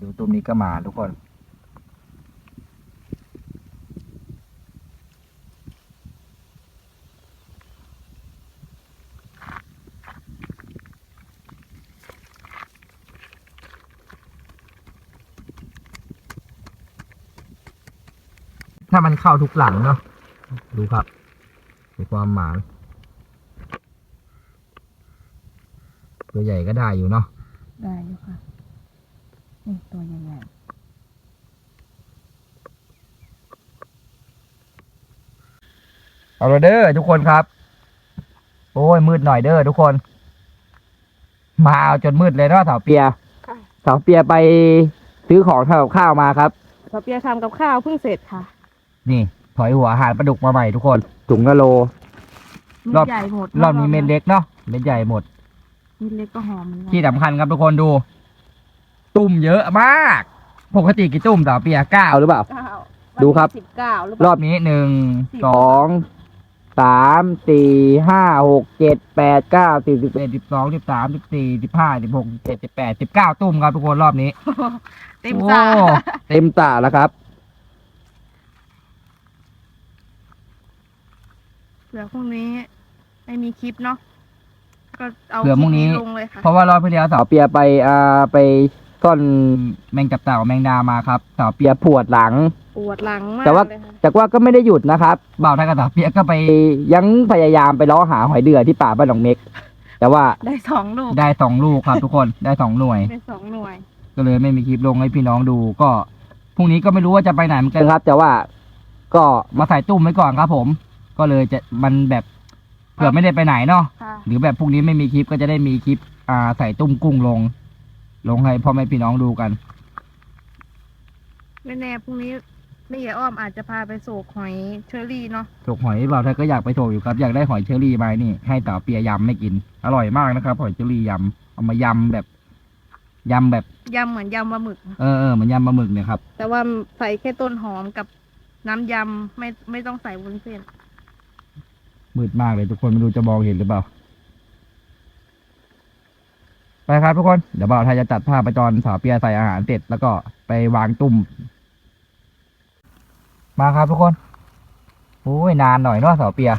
ดูตุ้มนี้ก็มาทุกคน ถ้ามันเข้าทุกหลังเนาะดูครับมีความหมาตัวใหญ่ก็ได้อยู่เนาะ ได้อยู่ค่ะนี่ตัวใหญ่ เอาละเด้อทุกคนครับ โอ้ยมืดหน่อยเด้อทุกคน มาเอาจนมืดเลยเนาะสาวเปียๆค่ะสาวเปียไปซื้อของทำกับข้าวมาครับสเปียทำกับข้าวเพิ่งเสร็จค่ะนี่ถอยหัวอาหารปลาดุกมาใหม่ทุกคน ถุงละโลเม็รอบดใหญ่หมดรอบนี้เม็ดเล็กเนาะเม็ดใหญ่หมด เม็ดเล็กก็หอมเหมือนกันที่สำคัญครับทุกคนดู ตุ่มเยอะมาก ปกติกี่ตุ่มสาวเปียเก้าหรือเปล่า เก้าดูครับ สิบเก้าหรือเปรล่า อบนี้หนึ่งสิบ สอง สามสี่ห้าหกเจ็ดแปดเก้าสิบสิบเอ็ดสิบสองสิบสามสิบสี่สิบห้าสิบหกสิบเจ็ดสิบแปดสิบเก้าตุ้มครับทุกคนรอบนี้เต็มตาโอ้เต็มตาแล้วครับเผื่อพรุ่งนี้ไม่มีคลิปเนาะก็เอาเผื่อพรุ่งนี้คลิปลงเลยค่ะ เพราะว่ารอบที่แล้วสาวเปียไปอ่าไป ซ่อนแมงจับเต่าแมงดามาครับสาวเปียปวดหลัง ปวดหลังมากแต่ว่า เลยค่ะแต่ว่าก็ไม่ได้หยุดนะครับบ่าวไทยกับสาวเปียก็ไปยังพยายามไปล้อหาหอยเดือที่ป่าบ้านหนองเม็ก แต่ว่าได้สองลูกได้สองลูกครับ ทุกคนได้สองหน่วย ได้สองหน่วย ก็เลยไม่มีคลิปลงให้พี่น้องดู ก็พรุ่งนี้ก็ไม่รู้ว่าจะไปไหนเหมือนกันครับ แต่ว่าก็มาใส่ตุ้มไว้ก่อนครับ ผม ก็เลยจะมันแบบเผื่อไม่ได้ไปไหนเนาะ ค่ะ หรือแบบพรุ่งนี้ไม่มีคลิปก็จะได้มีคลิปอ่าใส่ตุ้มกุ้งลง ลงให้พ่อแม่พี่น้องดูกัน ไม่แน่พรุ่งนี้แม่ยายอ้อมอาจจะพาไปโศกหอยเชอรี่เนาะถกหอยเราไทยก็อยากไปโถอยู่ครับ อยากได้หอยเชอรี่มานี่ ให้ต่อเปียยำไม่กิน อร่อยมากนะครับ หอยเชอรี่ยำเอามายำแบบยำแบบยำเหมือนยำปลาหมึก เออเออเหมือนยำปลาหมึกเนี่ยครับ แต่ว่าใส่แค่ต้นหอมกับน้ำยำไม่ไม่ต้องใส่วุ้นเส้นมืดมากเลยทุกคนไม่รู้จะมองเห็นหรือเปล่า ไปครับทุกคน เดี๋ยวบ่าวไทยจะตัดภาพไปตอนสาวเปียใส่อาหารเสร็จแล้วก็ไปวางตุ่ม มาครับทุกคนโอ้ยนานหน่อยเนาะสาวเปีย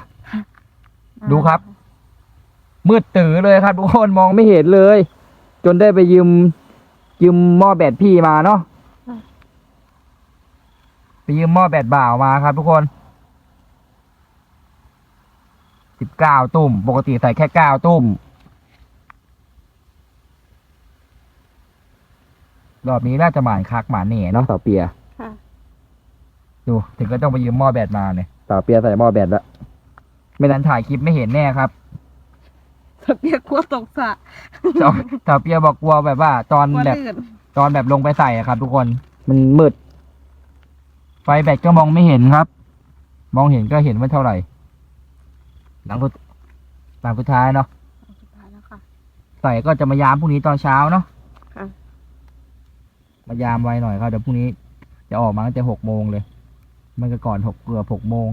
ดูครับ มืดตื่อเลยครับทุกคนมองไม่เห็นเลย จนได้ไปยืม ยืมหม้อแบตพี่มาเนาะไปยืมหม้อแบตบ่าวมาครับทุกคนสิบเก้าตุ่ม ปกติใส่แค่เก้าตุ่ม รอบนี้น่าจะหมานคักหมานเหน่เนาะสาวเปียค่ะ ดูถึงก็ต้องไปยืมหม้อแบตมาเนี่ยสาวเปียใส่หม้อแบตแล้วไม่นั้นถ่ายคลิปไม่เห็นแน่ครับ สเปียกลัวตกสระสาวสาวเปียบอกกลัวแบบว่า ตอนกลัวแบบลื่นตอนแบบลงไปใส่อะครับ ทุกคน มันมืดไฟแบตก็มองไม่เห็นครับ มองเห็นก็เห็นว่าเท่าไหร่ หลังสุดหลังสุดท้ายเนาะ สุดท้ายแล้วค่ะ ใส่ก็จะมายามพรุ่งนี้ตอนเช้าเนาะค่ะ มายามไวหน่อยครับเดี๋ยวพรุ่งนี้ จะออกมาตั้งแต่หกโมงเลย มันก็ก่อนหกเกือบหกโมง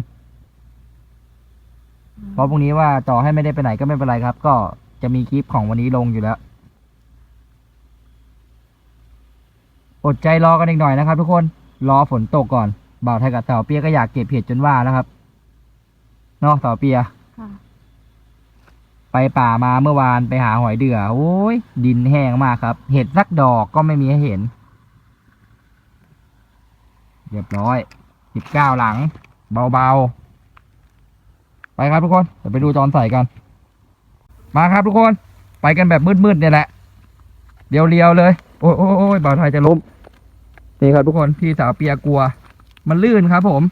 เพราะพรุ่งนี้ว่าต่อให้ไม่ได้ไปไหนก็ไม่เป็นไรครับ ก็จะมีคลิปของวันนี้ลงอยู่แล้ว อดใจรอกันอีกหน่อยนะครับ ทุกคนรอฝนตกก่อนบ่าวไทยกับเต่าเปียก็อยากเก็บเห็ดจนว่าแล้วครับเนอกเต่าเปียค่ะไปป่ามาเมื่อวานไปหาหอยเดือโอ้ยดินแห้งมากครับ เห็ดสักดอกก็ไม่มีให้เห็น เรียบร้อยสิบเก้าหลัง เบาๆ ไปครับทุกคน เดี๋ยวไปดูตอนใส่กัน มาครับทุกคน ไปกันแบบมืดๆเนี่ยแหละ เรียวๆเลย โอ้ยโอ้ยโอ้ยบ่าวไทยจะล้ม นี่ครับทุกคน พี่สาวเปียกลัว มันลื่นครับผม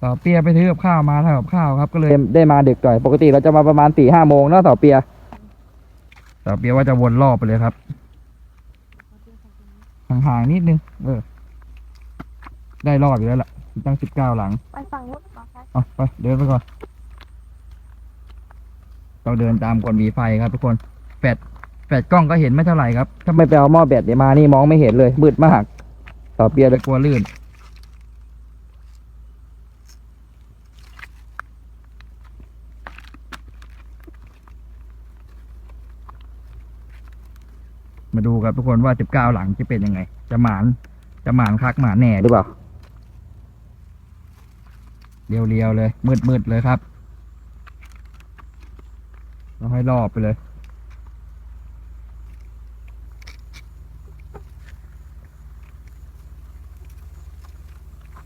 สาวเปียไปซื้อกับข้าวมาทำกับข้าวครับ ก็เลยได้มาดึกหน่อย ปกติเราจะมาประมาณสี่ห้าโมงเนาะสาวเปียสาวเปียว่าจะวนรอบไปเลยครับ ห่างๆนิดนึง เออ ได้รอบอยู่แล้วล่ะตั้งสิบเก้าหลัง ไปฝั่งนู้นต่อไปเอาไปเดินไปก่อน เราเดินตามกลวีไฟครับทุกคนแฟดแฟดกล้องก็เห็นไม่เท่าไหร่ครับ ถ้าไม่ไปเอาหม้อแบตเดี๋ยวมานี่มองไม่เห็นเลยมืดมาก ต่อเปียเลยกลัวลื่น มาดูครับทุกคนว่าสิบเก้าหลังจะเป็นยังไง จะหมานจะหมานคักหมานแหน่หรือเปล่าเรียวๆเลย มืดๆเลยครับเราให้รอบไปเลย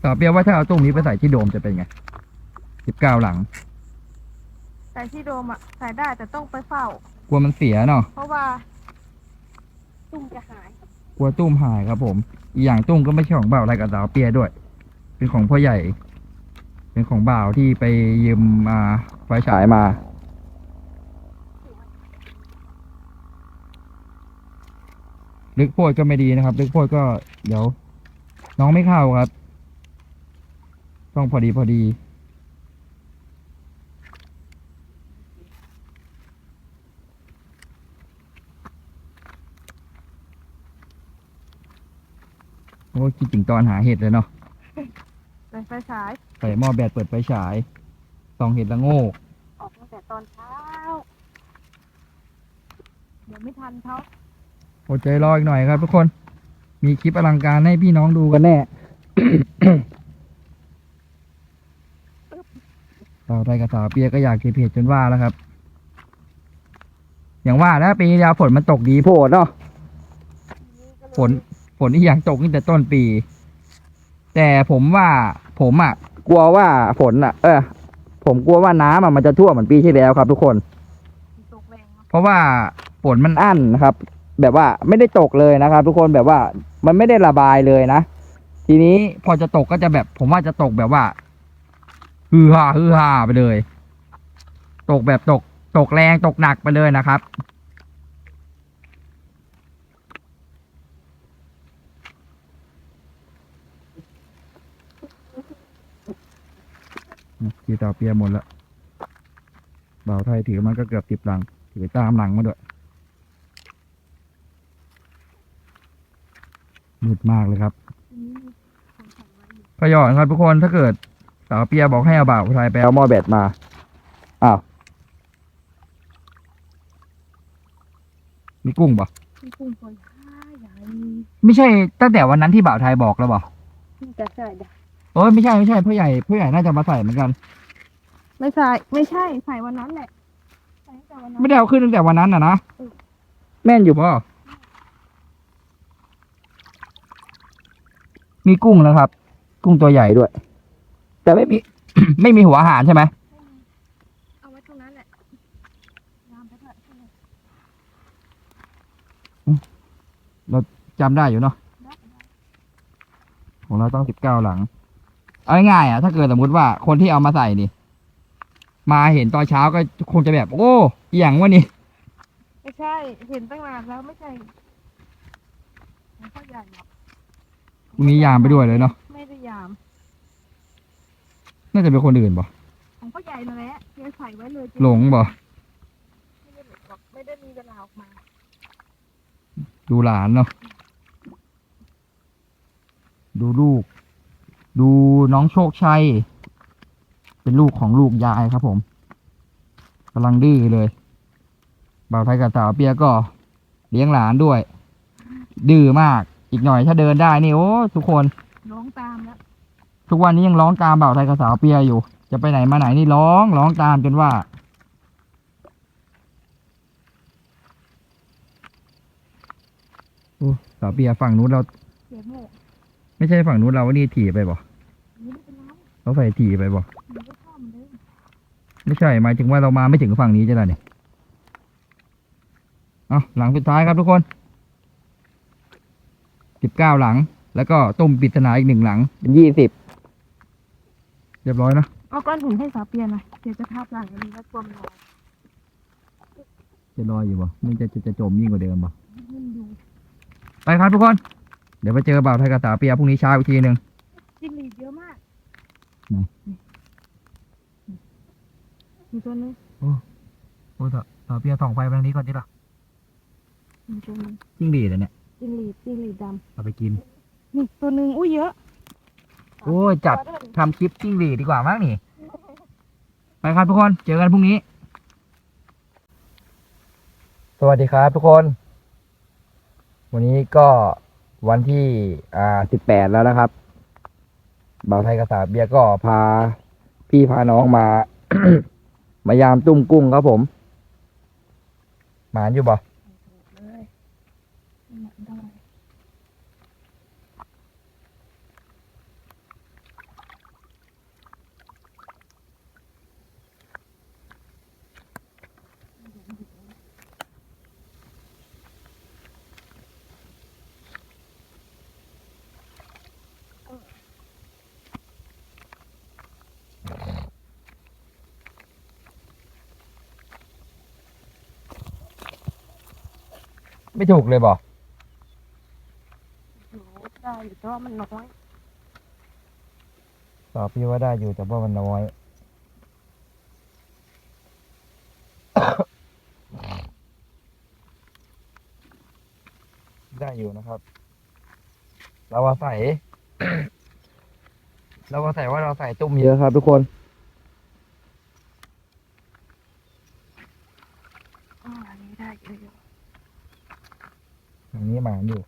ต่อเปียว่าถ้าเอาตรงนี้ไปใส่ที่โดมจะเป็นไงสิบเก้าหลังแต่ที่โดมอะ ใส่ได้แต่ต้องไปเฝ้า กลัวมันเสียเนาะเพราะว่า ตุ้มจะหายกลัวตุ้มหายครับผม อีกอย่างตุ้มก็ไม่ใช่ของบ่าวอะไรกับสาวเปียด้วย เป็นของพ่อใหญ่ เป็นของบ่าวที่ไปยืมมาไฟฉายมา ลึกโพดก็ไม่ดีนะครับ ลึกโพดก็เดี๋ยว น้องไม่เข้าครับ ต้องพอดีพอดี อ้ยคิดถึงตอนหาเห็ดเลยเนาะใส่ไฟฉาย ใส่หม้อแบตเปิดไฟฉายส่องเห็ดละโงกออกตั้งแต่ตอนเช้า เดี๋ยวไม่ทันเขาอดใจรออีกหน่อยครับทุกคน มีคลิปอลังการให้พี่น้องดูกันแน่เราได้กระสาวเปียก็อยากเก็บเห็ดจนว่าแล้วครับ อย่างว่าแล้วปีที่แล้วฝนมันตกดีโพดเนาะ ฝน ฝนที่อยากตกตั้งแต่ต้นปี แต่ผมว่าผมอะ กลัวว่าฝนอะ เออผมกลัวว่าน้ำอะมันจะท่วมเหมือนปีที่แล้วครับ ทุกคนเนอะเพราะว่าฝนมันอั้นนะครับ แบบว่าไม่ได้ตกเลยนะครับ ทุกคนแบบว่ามันไม่ได้ระบายเลยนะทีนี้พอจะตกก็จะแบบ ผมว่าจะตกแบบว่าฮือฮาฮือฮาไปเลย ตกแบบตก ตกแรงตกหนักไปเลยนะครับ กีตาเปียหมดแล้วบ่าวไทยถือมันก็เกือบสิบหลัง ถือตามหลังมาด้วยมืดมากเลยครับทีนี้มีคนสั่งไว้อยู่ก็ย้อนครับทุกคนถ้าเกิดสาวเปียบอกให้เอาบ่าวไทยไปเอาหม้อแบตมา อ้าว มีกุ้งปะมีกุ้งตัวใหญ่ใหญ่ไม่ใช่ตั้งแต่วันนั้นที่บ่าวไทยบอกแล้วปะจะใส่ได้โอ้ยไม่ใช่ไม่ใช่พ่อใหญ่พ่อใหญ่น่าจะมาใส่เหมือนกัน ไม่ใส่ไม่ใช่ใส่วันนั้นแหละใส่ตั้งแต่วันนั้นไม่ได้เอาขึ้นตั้งแต่วันนั้นอะนะอืมแม่นอยู่ปะมีกุ้งแล้วครับ กุ้งตัวใหญ่ด้วย แต่ไม่มี ไม่มีหัวอาหารใช่ไหมเอาไว้ตรงนั้นแหละยามไปเถอะจำได้อยู่เนาะได้ได้ของเราต้องสิบเก้าหลัง เอาง่ายๆอะถ้าเกิดสมมติว่าคนที่เอามาใส่นี่ มาเห็นตอนเช้าก็คงจะแบบ โอ้อหย่างวะนี่ไม่ใช่ เห็นตั้งนานแล้วไม่ใช่ของพ่อใหญ่หรอกพรุ่งนี้ยามไปด้วยเลยเนาะไม่ได้ยามน่าจะเป็นคนอื่นบ่ของพ่อใหญ่นั่นแหละเดี๋ยวใส่ไว้เลยหลงบ่ไม่ได้หลงหรอกไม่ได้มีเวลาออกมา ดูหลานเนาะดูลูก ดูน้องโชคชัย เป็นลูกของลูกยายครับผมกำลังดื้อเลยบ่าวไทยกับสาวเปียก็เลี้ยงหลานด้วย ดื้อมากอีกหน่อยถ้าเดินได้นี่โอ้ทุกคนร้องตามแล้วทุกวันนี้ยังร้องตามบ่าวไทยกับสาวเปียอยู่ จะไปไหนมาไหนนี่ร้องร้องตามจนว่าโอ้สาวเปียฝั่งนู้นเรา เสียโง่ ไม่ใช่ฝั่งนู้นเรานี่ถี่ไปบ่นี่ไม่เป็นไร เราใส่ถี่ไปบ่หนูก็ชอบมันเลยไม่ใช่หมายถึงว่าเรามาไม่ถึงฝั่งนี้จะได้เนี่ยเอาหลังสุดท้ายครับทุกคนสิบเก้าหลัง แล้วก็ต้มปริศนาอีกหนึ่งหลังเป็นยี่สิบเรียบร้อยนะเอาก้อนหินให้สาวเปียหน่อยเดี๋ยวจะทับหลังอันนี้แล้วกลมลอยจะลอยอยู่บ่มันจะจะจะจมยิ่งกว่าเดิมบ่มันดูไปครับทุกคน เดี๋ยวไปเจอบ่าวไทยกับสาวเปียพรุ่งนี้เช้าอีกทีหนึ่งจิ้งหรีดเยอะมาก ไหนมีตัวนึงโอ้สาวสาวเปียส่องไฟไปทางนี้ก่อนจิล่ะมีตัวนึงจิ้งหรีดอะเนี่ยจิ้งหรีดจิ้งหรีดดเอาไปกินำนี่ตัวนึงอุ้ยเยอะโอ้ยจัดทำคลิปจิ้งหรีดดีกว่ามั้งนี่ ไปครับทุกคน เจอกันพรุ่งนี้ สวัสดีครับทุกคน วันนี้ก็วันที่อ่าสิบแปดแล้วนะครับ บ่าวไทยกระสาเบียก็พาพี่พาน้องมา มายามตุ้มกุ้งครับผม หมานอยู่บ่ ไม่ถูกเลยบ่อยู่ได้อยู่แต่ว่ามันน้อยตอบพี่ว่าได้อยู่แต่ว่ามันน้อย ได้อยู่นะครับ เราอาศัย เราอาศัยว่าเราใส่ตุ้มเยอะครับทุกคน อ่าอันนี้ได้เยอะอยู่ อย่างนี้หมานอยู่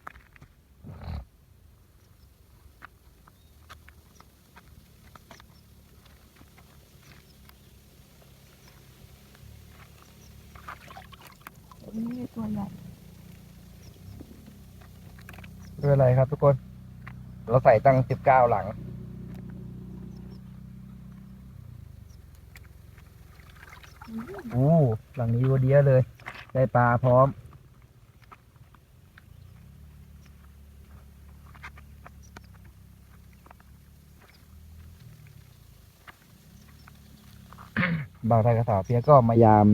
อันนี้ตัวใหญ่ไม่เป็นไรครับทุกคน เราใส่ตั้งสิบเก้าหลังอืมอู้หลังนี้วัวเดียเลย ได้ปลาพร้อม บ่าวไทยกระสาวเปียกก็มายาม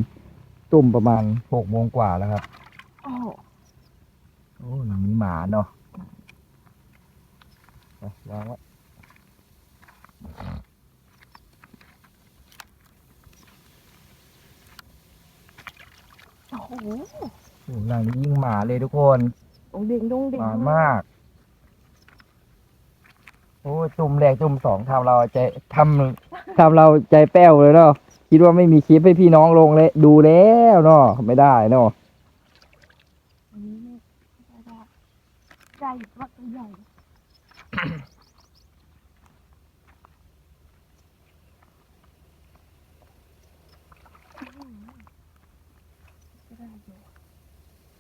ตุ่มประมาณหกโมงกว่าแล้วครับ โอ้โหโอ้หลังนี้หมาเนาะไปวางไว้โอ้โหโอ้หลังนี้ยิ่งหมาเลยทุกคนดงเด่งดงเด่งหวานมาก โอ้ยจุ่มแรกจุ่มสองทำเราใจทำทำเราใจแป้วเลยเนาะ คิดว่าไม่มีคลิปให้พี่น้องลงเลยดูแล้วเนาะไม่ได้เนาะอันนี้ไม่ได้ได้ได้อยู่ว่าตัวใหญ่อืมก็ได้อยู่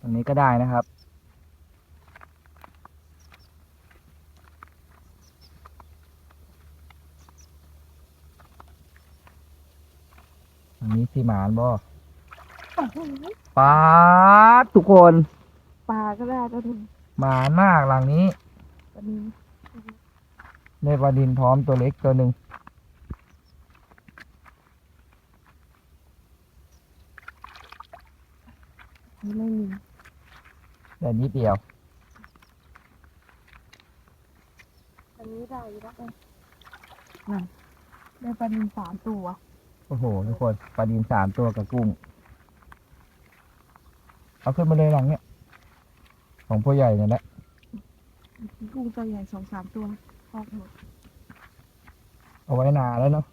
อันนี้ก็ได้นะครับ อันนี้สีหมานบ่โอ้โหปาดทุกคนปลาก็ได้ตัวหนึงหมานมากหลังนี้ตัวนี้ได้ปลาดินพร้อมตัวเล็กตัวหนึ่งนี่ไม่มีแต่นิดเดียวอันนี้ได้อยู่แล้วเองนั่นได้ปลานินสามตัว โอ้โห ทุกคนปลาดินสามตัวกับกุ้ง เอาขึ้นมาเลยหลังเนี้ยของพ่อใหญ่เนี่ยแหละกุ้งตัวใหญ่สองสามตัวพอกหมดเอาไว้นาแล้วเนาะ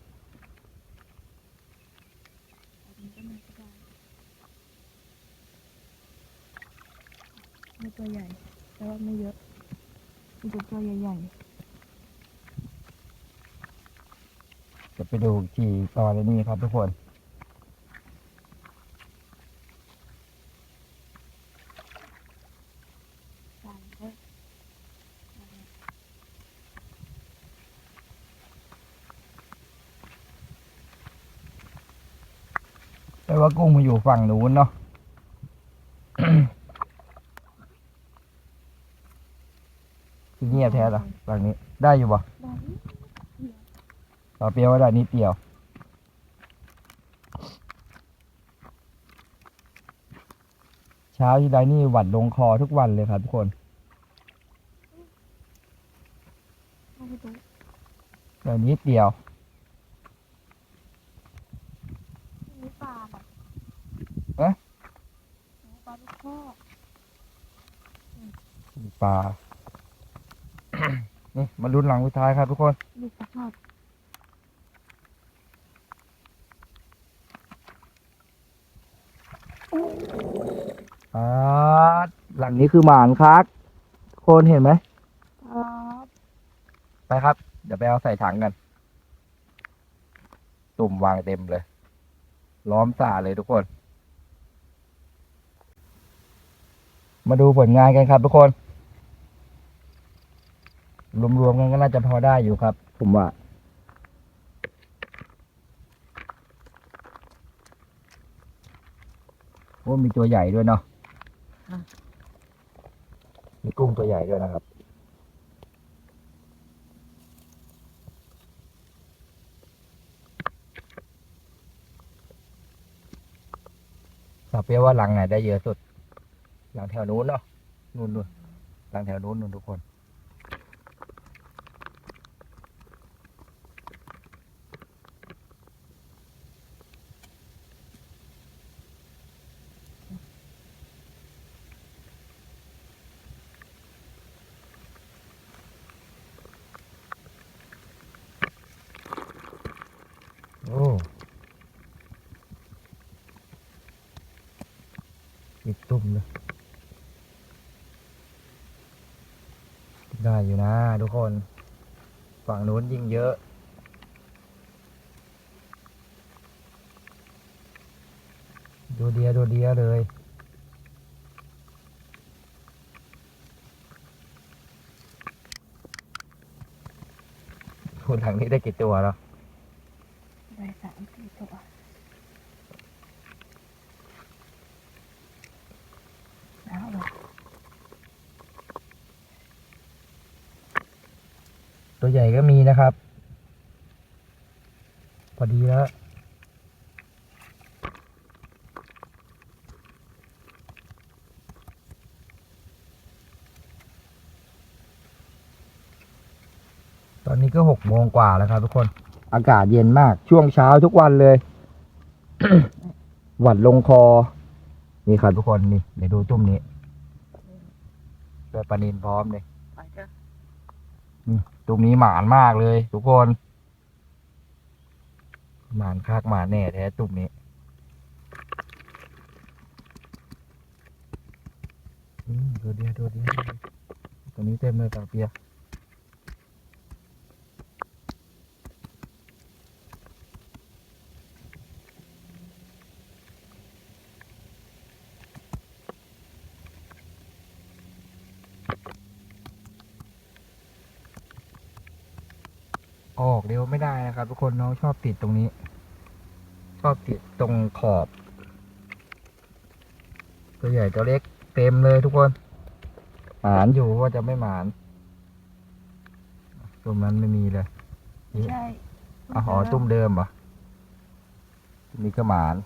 อันนี้ก็ไม่ได้ไม่ตัวใหญ่ แต่ว่าไม่เยอะมีแต่ตัวใหญ่ จะไปดูอีกทีตอนนี้ครับทุกคนๆใช่เอ้ยแต่ว่ากุ้งมาอยู่ฝั่งนู้นเนาะเงียบแท้ละฝั่งนี้ได้อยู่บ่ ด้ต่อเปรียวว่าได้นิดเดียว เช้าที่ไรนี่หวัดลงคอทุกวันเลยครับทุกคนไม่ได้ตัวแต่นิดเดียวนี่ปลาแบบเอ๊ะปลาลูกข้อปลา นี่มาลุ้นหลังสุดท้ายครับทุกคน ลูกปลาทอด ปาดหลังนี้คือหมานครับโคนเห็นไหมครับไปครับ เดี๋ยวไปเอาใส่ถังกัน ตุ่มวางเต็มเลย ล้อมสาเลยทุกคน มาดูผลงานกันครับทุกคน รวมๆกันก็น่าจะพอได้อยู่ครับ ผมว่าโอ้มีตัวใหญ่ด้วยเนาะ มีกุ้งตัวใหญ่ด้วยนะครับสอบเปียว่าหลังไหนได้เยอะสุด หลังแถวนู้นเนาะ นู่นนู่นหลังแถวนู้นนู่นทุกคน โอ้อีก ตุ่มเลยได้อยู่นะทุกคน ฝั่งนู้นยิ่งเยอะ ดูเดียดูเดียเลยคุณทางนี้ได้กี่ตัวแล้ว ได้สามสี่ตัวแล้วเหรอ ตัวใหญ่ก็มีนะครับ พอดีแล้วตอนนี้ก็หกโมงกว่าแล้วครับทุกคน อากาศเย็นมาก ช่วงเช้าทุกวันเลย หวัดลงคอ นี่ครับทุกคน นี่เดี๋ยวดูจุ่มนี้เรือปลานินพร้อมเลย ไปจ้ะตรงนี้หมานมากเลย ทุกคน หมานคากหมานแน่แท้ตุ่มนี้อืมตัวเดียวตัวเดียตรงนี้เต็มเลยปลาเปีย ออกเร็วไม่ได้นะครับ ทุกคนน้องชอบติดตรงนี้ ชอบติดตรงขอบ ตัวใหญ่ตัวเล็กเต็มเลยทุกคนหมานอยู่ว่าจะไม่หมานตรงนั้นไม่มีเลยใช่อ๋อตุ้มเดิมเหรอนี่ก็หมาน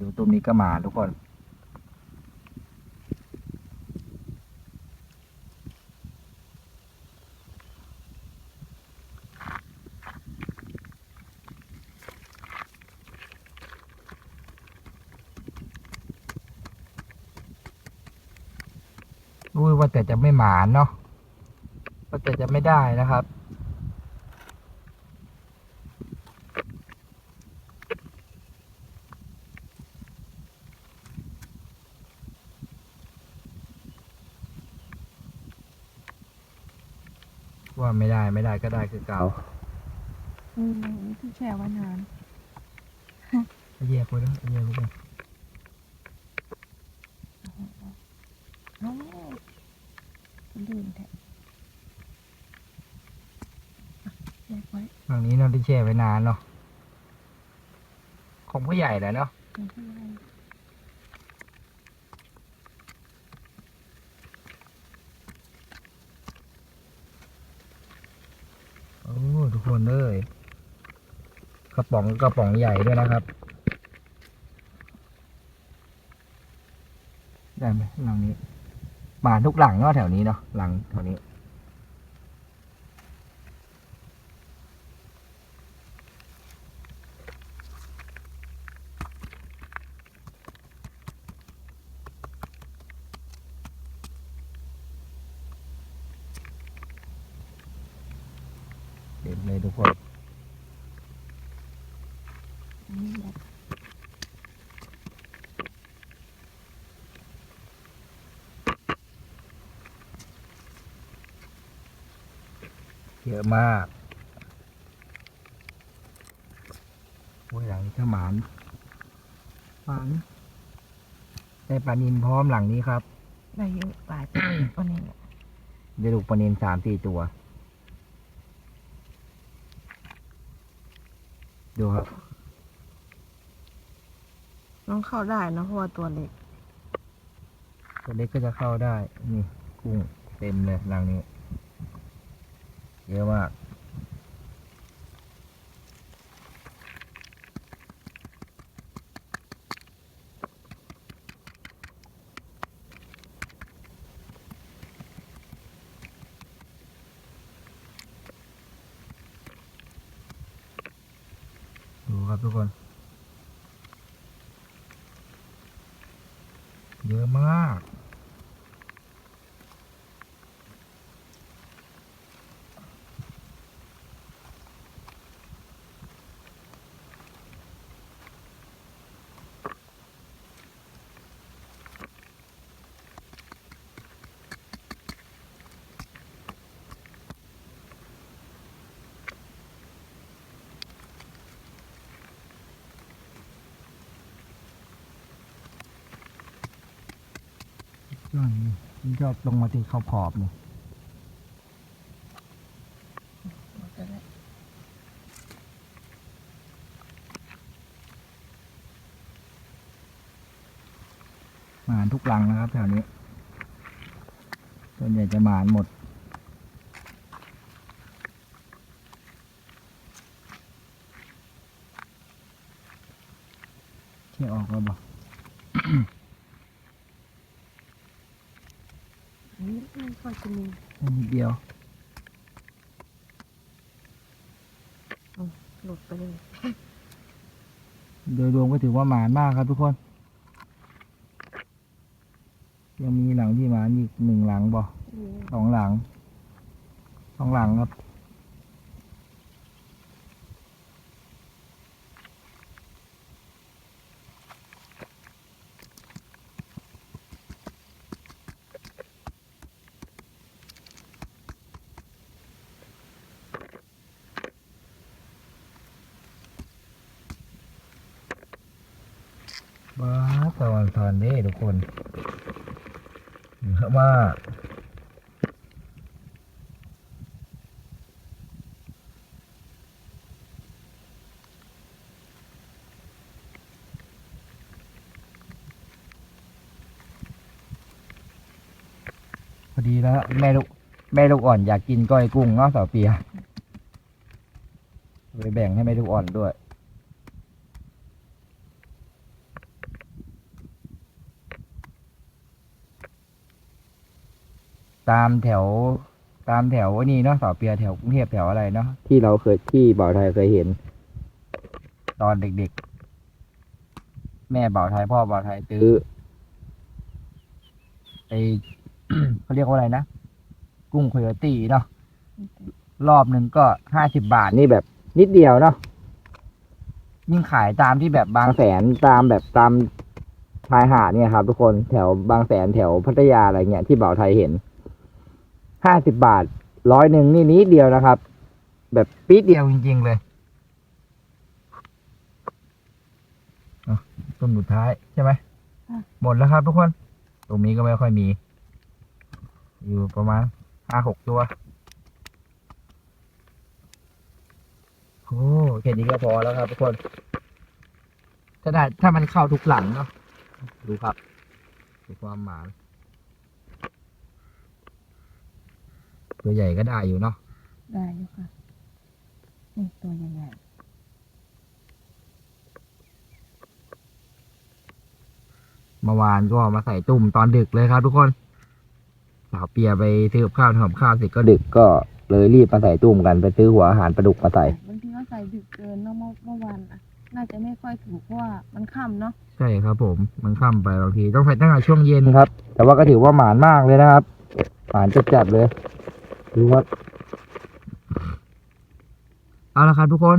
ดูตุ้มนี้ก็มาทุกคนรู้ว่าแต่จะไม่หมานเนาะว่าแต่จะไม่ได้นะครับ ว่าไม่ได้ไม่ได้ ก็ได้คือเก่าอืมที่แช่ไว้นานเยี่ยไปแล้วเยี่ยไปแล้วน้องลืมแท้อะแยกไว้ฝั่งนี้เราได้แช่ไว้นานเนาะของผู้ใหญ่แหละเนาะเป็นที่ไร ทุกคนเลยกระป๋องกระป๋องใหญ่ด้วยนะครับ ได้ไหมหลังนี้มาทุกหลังเนาะแถวนี้เนาะหลังแถวนี้ อ เลยทุกคนนี่แหละเยอะมากโอ้ยหลังนี้ก็หมานหมานได้ปลานินพร้อมหลังนี้ครับได้เยอะปลาตัววันนี้ ได้ลูกปลานินสามสี่ตัว ดูครับ น้องเข้าได้นะเพราะว่าตัวเล็ก ตัวเล็กก็จะเข้าได้ นี่ กุ้งเต็มเลยหลังนี้ เยอะมาก ช่วงนี้มันก็ลงมาที่ขาขอบนี่ยมาทุกรังนะครับแถวนี้ส่วนใหญ่จะหมานหมด เที่ยวออกแล้วบอก นี่ไม่ค่อยจะมี แค่นิดเดียว หลุดไปเลย โดยรวมก็ถือว่าหมานมากครับทุกคน ยังมีหลังที่หมานอีกหนึ่งหลังบ่สองหลัง สองหลังครับ บ้า ตะวันทอนนี่ทุกคนเยอะมากพอดีแล้วแม่ลูกแม่ลูกอ่อนอยากกินก้อยกุ้งเนาะสาวเปียไปแบ่งให้แม่ลูกอ่อนด้วย ตามแถวตามแถวนี่เนาะสาวเปียแถวกรุงเทพแถวอะไรเนาะที่เราเคยที่บ่าวไทยเคยเห็น ตอนเด็กๆ แม่บ่าวไทยพ่อบ่าวไทยซื้อไอเขาเรียกว่าอะไรนะกุ้งโคโยตี้เนาะรอบหนึ่งก็ห้าสิบบาทนี่แบบ นิดเดียวเนาะยิ่งขายตามที่แบบบางแสนตามแบบตามชายหาดเนี่ยครับ ทุกคนแถวบางแสนแถวพัทยาอะไรเงี้ยที่บ่าวไทยเห็น ห้าสิบบาทร้อยหนึ่งนี่นิดเดียวนะครับ แบบปี๊ดเดียวจริงๆเลยอะต้นสุดท้ายใช่ไหมหมดแล้วครับทุกคน ตรงนี้ก็ไม่ค่อยมี อยู่ประมาณห้าหกตัว โอ้แค่นี้ก็พอแล้วครับทุกคนถ้าได้ถ้ามันเข้าทุกหลังเนาะดูครับดูความหมาน ตัวใหญ่ก็ได้อยู่เนาะได้อยู่ค่ะนี่ตัวใหญ่เมื่อวานก็มาใส่ตุ่มตอนดึกเลยครับ ทุกคนสาวเปียไปซื้อกับข้าวทำกับข้าวเสร็จก็ดึกก็เลยรีบมาใส่ตุ่มกันไปซื้อหัวอาหารปลาดุกมาใส่ๆบางทีก็ใส่ดึกเกินเนาะเมื่อเมื่อวานอะน่าจะไม่ค่อยถูกเพราะว่ามันค่ำเนาะใช่ครับ ผมมันค่ำไปบางทีต้องใส่ตั้งแต่ช่วงเย็นครับ แต่ว่าก็ถือว่าหมานมากเลยนะครับหมานจัดๆเลย ดูว่าเอาละครับทุกคน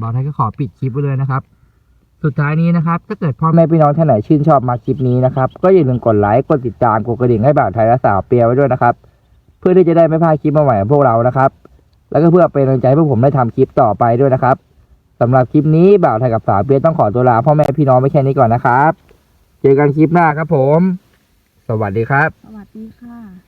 บ่าวไทยก็ขอปิดคลิปไว้เลยนะครับ สุดท้ายนี้นะครับถ้าเกิดพ่อแม่พี่น้องท่านไหนชื่นชอบมาคลิปนี้นะครับก็อย่าลืมกดไลค์กดติดตามกดกระดิ่งให้บ่าวไทยและสาวเปียไว้ด้วยนะครับ เพื่อที่จะได้ไม่พลาดคลิปใหม่ๆของพวกเรานะครับ แล้วก็เพื่อเป็นกำลังใจให้พวกผมได้ทำคลิปต่อไปด้วยนะครับสำหรับคลิปนี้บ่าวไทยกับสาวเปียต้องขอตัวลาพ่อแม่พี่น้องไปแค่นี้ก่อนนะครับ เจอกันคลิปหน้าครับผม สวัสดีครับ สวัสดีค่ะ